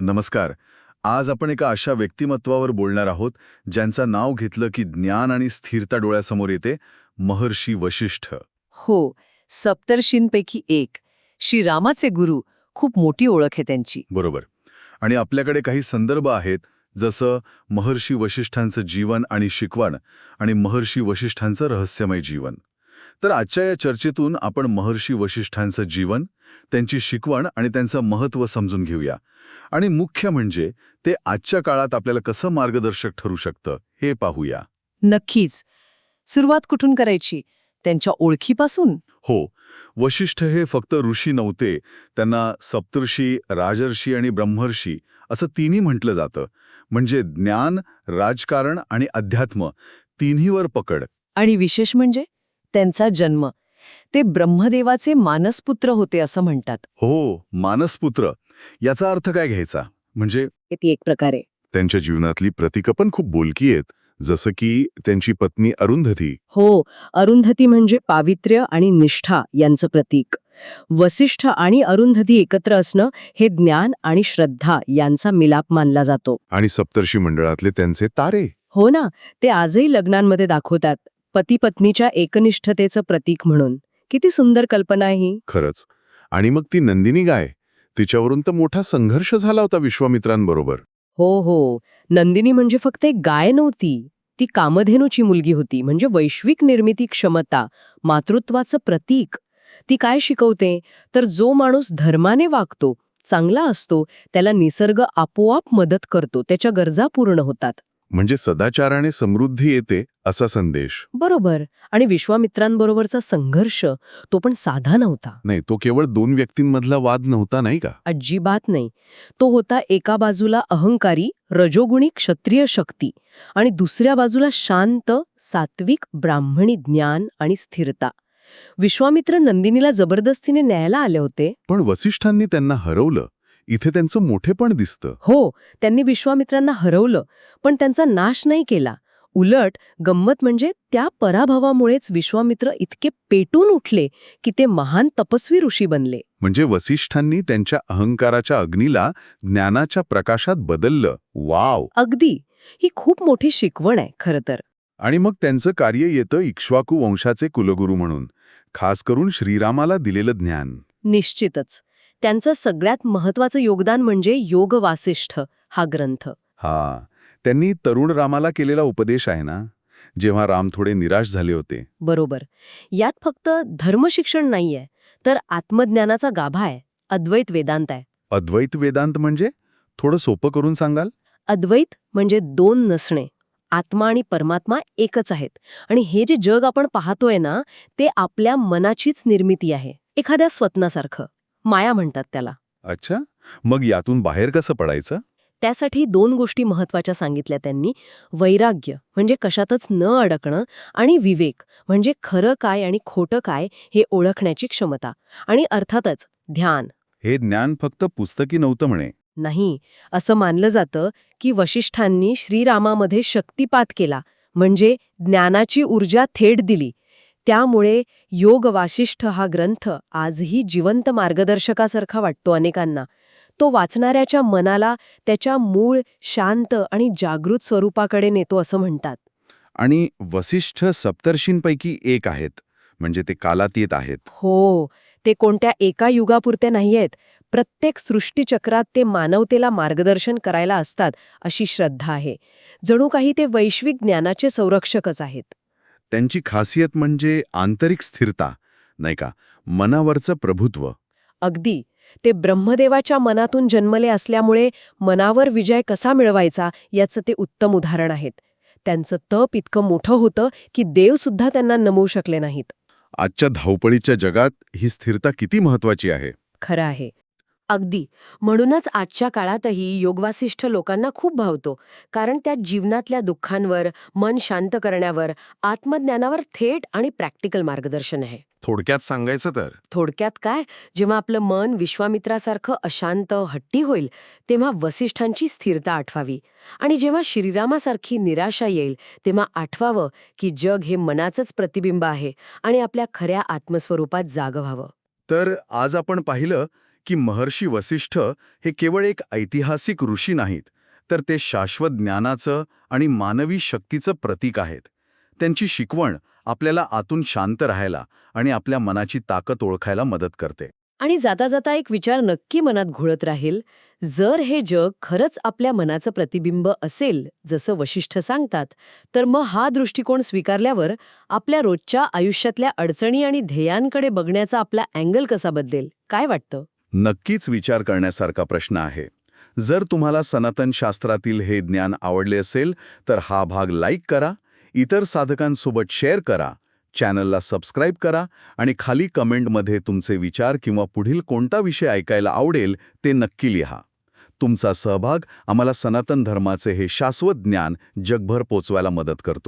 नमस्कार. आज आपण एका अशा व्यक्तिमत्वावर बोलणार आहोत ज्यांचं नाव घेतलं की ज्ञान आणि स्थिरता डोळ्यासमोर येते महर्षी वशिष्ठ. हो सप्तर्षींपैकी एक. श्रीरामाचे गुरु खूप मोठी ओळख आहे त्यांची. बरोबर. आणि आपल्याकडे काही संदर्भ आहेत जसं महर्षी वशिष्ठांचं जीवन आणि शिकवण आणि महर्षी वशिष्ठांचं रहस्यमय जीवन. तर आजच्या या चर्चेतून आपण महर्षी वशिष्ठांचं जीवन त्यांची शिकवण आणि त्यांचं महत्त्व समजून घेऊया. आणि मुख्य म्हणजे ते आजच्या काळात आपल्याला कसं मार्गदर्शक ठरू शकतं हे पाहूया. नक्कीच. सुरुवात कुठून करायची? त्यांच्या ओळखीपासून? हो. वशिष्ठ हे फक्त ऋषी नव्हते त्यांना सप्तर्षी राजर्षी आणि ब्रह्मर्षी असं तिन्ही म्हटलं जातं. म्हणजे ज्ञान राजकारण आणि अध्यात्म तिन्हीवर पकड. आणि विशेष म्हणजे? त्यांचा जन्म. ते ब्रह्मदेवाचे मानसपुत्र होते असं म्हणतात. हो मानसपुत्र. याचा अर्थ काय घ्यायचा? म्हणजे ती एक प्रकारे. त्यांच्या जीवनातली प्रतीकं पण खूप बोलकी आहेत. जसं की त्यांची पत्नी अरुंधती. हो अरुंधती म्हणजे पावित्र्य आणि निष्ठा यांचं प्रतीक. वसिष्ठ आणि अरुंधती एकत्र असणं हे ज्ञान आणि श्रद्धा यांचा मिलाप मानला जातो. आणि सप्तर्षी मंडळातले त्यांचे तारे. हो ना ते आजही लग्नांमध्ये दाखवतात. पती पत्नीच्या एकनिष्ठतेचं प्रतीक म्हणून. किती सुंदर कल्पना आहे ही. खरंच. आणि मग ती नंदिनी गाय? तिच्यावरून तर मोठा संघर्ष झाला होता विश्वामित्रांबरोबर. हो हो. नंदिनी म्हणजे फक्त एक गाय नव्हती. ती कामधेनूची मुलगी होती. म्हणजे वैश्विक निर्मिती क्षमता मातृत्वाचं प्रतीक. ती काय शिकवते? तर जो माणूस धर्माने वागतो चांगला असतो त्याला निसर्ग आपोआप मदत करतो त्याच्या गरजा पूर्ण होतात. म्हणजे सदाचाराने समृद्धी येते असा संदेश. बरोबर. आणि विश्वामित्रांबरोबरचा संघर्ष तो पण साधा नव्हता. नाही तो केवळ दोन व्यक्तींमधला वाद नव्हता नाही का? अजिबात नाही. तो होता एका बाजूला अहंकारी रजोगुणी क्षत्रिय शक्ती आणि दुसऱ्या बाजूला शांत सात्विक ब्राह्मणी ज्ञान आणि स्थिरता. विश्वामित्र नंदिनीला जबरदस्तीने न्यायला आले होते. पण वसिष्ठांनी त्यांना हरवलं. इथे त्यांचं मोठेपण दिसतं. हो त्यांनी विश्वामित्रांना हरवलं पण त्यांचा नाश नाही केला. उलट गंमत म्हणजे त्या पराभवामुळेच विश्वामित्र इतके पेटून उठले की ते महान तपस्वी ऋषी बनले. म्हणजे वसिष्ठांनी त्यांच्या अहंकाराच्या अग्नीला ज्ञानाच्या प्रकाशात बदललं. वाव! अगदी. ही खूप मोठी शिकवण आहे खरं तर. आणि मग त्यांचं कार्य येतं इक्ष्वाकू वंशाचे कुलगुरू म्हणून खास करून श्रीरामाला दिलेलं ज्ञान. निश्चितच. त्यांचं सगळ्यात महत्वाचं योगदान म्हणजे योग वासिष्ठ हा ग्रंथ. हा त्यांनी तरुण रामाला केलेला उपदेश आहे ना? जेव्हा राम थोडे निराश झाले होते. बरोबर. यात फक्त धर्मशिक्षण नाहीये तर आत्मज्ञानाचा गाभा आहे अद्वैत वेदांत आहे. अद्वैत वेदांत म्हणजे? थोडं सोपं करून सांगाल? अद्वैत म्हणजे दोन नसणे आत्मा आणि परमात्मा एकच आहेत. आणि हे जे जग आपण पाहतोय ना ते आपल्या मनाचीच निर्मिती आहे एखाद्या स्वप्नासारखं. माया म्हणतात त्याला. अच्छा. मग यातून बाहेर कसं पडायचं? त्यासाठी दोन गोष्टी महत्त्वाच्या सांगितल्या त्यांनी. वैराग्य म्हणजे कशातच न अडकणं आणि विवेक म्हणजे खरं काय आणि खोटं काय हे ओळखण्याची क्षमता आणि अर्थातच ध्यान. हे ज्ञान फक्त पुस्तकी नव्हतं म्हणे. नाही असं मानलं जातं की वशिष्ठांनी श्रीरामामध्ये शक्तिपात केला म्हणजे ज्ञानाची ऊर्जा थेट दिली त्यामुळे योग वाशिष्ठ हा ग्रंथ आजही जिवंत मार्गदर्शकासारखा वाटतो अनेकांना. तो वाचणाऱ्याच्या मनाला त्याच्या मूळ शांत आणि जागृत स्वरूपाकडे नेतो असं म्हणतात. आणि वसिष्ठ सप्तर्षींपैकी एक आहेत म्हणजे ते कालातीत आहेत. हो ते कोणत्या एका युगापुरते नाहीयेत. प्रत्येक सृष्टीचक्रात ते मानवतेला मार्गदर्शन करायला असतात अशी श्रद्धा आहे. जणू काही ते वैश्विक ज्ञानाचे संरक्षकच आहेत. त्यांची खासियत म्हणजे आंतरिक स्थिरता नाही का? मनावरचं प्रभुत्व. अगदी. ते ब्रह्मदेवाच्या मनातून जन्मले असल्यामुळे मनावर विजय कसा मिळवायचा याचं ते उत्तम उदाहरण आहेत. त्यांचं तप इतकं मोठं होतं की देवसुद्धा त्यांना नमवू शकले नाहीत. आजच्या धावपळीच्या जगात ही स्थिरता किती महत्वाची आहे? खरं आहे. अगदी. म्हणूनच आजच्या काळातही योगवासिष्ठ लोकांना खूप भावतो कारण त्यात जीवनातल्या दुःखांवर मन शांत करण्यावर आत्मज्ञानावर थेट आणि प्रॅक्टिकल मार्गदर्शन आहे. थोडक्यात सांगायचं तर? थोडक्यात काय? जेव्हा आपलं मन विश्वामित्रासारखं अशांत हट्टी होईल तेव्हा वसिष्ठांची स्थिरता आठवावी. आणि जेव्हा श्रीरामासारखी निराशा येईल तेव्हा आठवावं की जग हे मनाचंच प्रतिबिंब आहे आणि आपल्या खऱ्या आत्मस्वरूपात जाग व्हावं. तर आज आपण पाहिलं की महर्षी वसिष्ठ हे केवळ एक ऐतिहासिक ऋषी नाहीत तर ते शाश्वत ज्ञानाचं आणि मानवी शक्तीचं प्रतीक आहेत. त्यांची शिकवण आपल्याला आतून शांत राहायला आणि आपल्या मनाची ताकद ओळखायला मदत करते. आणि जाता जाता एक विचार नक्की मनात घोळत राहील जर हे जग खरंच आपल्या मनाचं प्रतिबिंब असेल जसं वशिष्ठ सांगतात तर मग हा दृष्टिकोन स्वीकारल्यावर आपल्या रोजच्या आयुष्यातल्या अडचणी आणि ध्येयांकडे बघण्याचा आपला अँगल कसा बदलेल? काय वाटतं? नक्कीच विचार करण्यासारखा प्रश्न आहे. जर तुम्हाला सनातन शास्त्रातील हे ज्ञान आवडले असेल तर हा भाग लाईक करा इतर साधकांसोबत शेअर करा चॅनलला सबस्क्राईब करा आणि खाली कमेंटमध्ये तुमचे विचार किंवा पुढील कोणता विषय ऐकायला आवडेल ते नक्की लिहा. तुमचा सहभाग आम्हाला सनातन धर्माचे हे शाश्वत ज्ञान जगभर पोचवायला मदत करतो.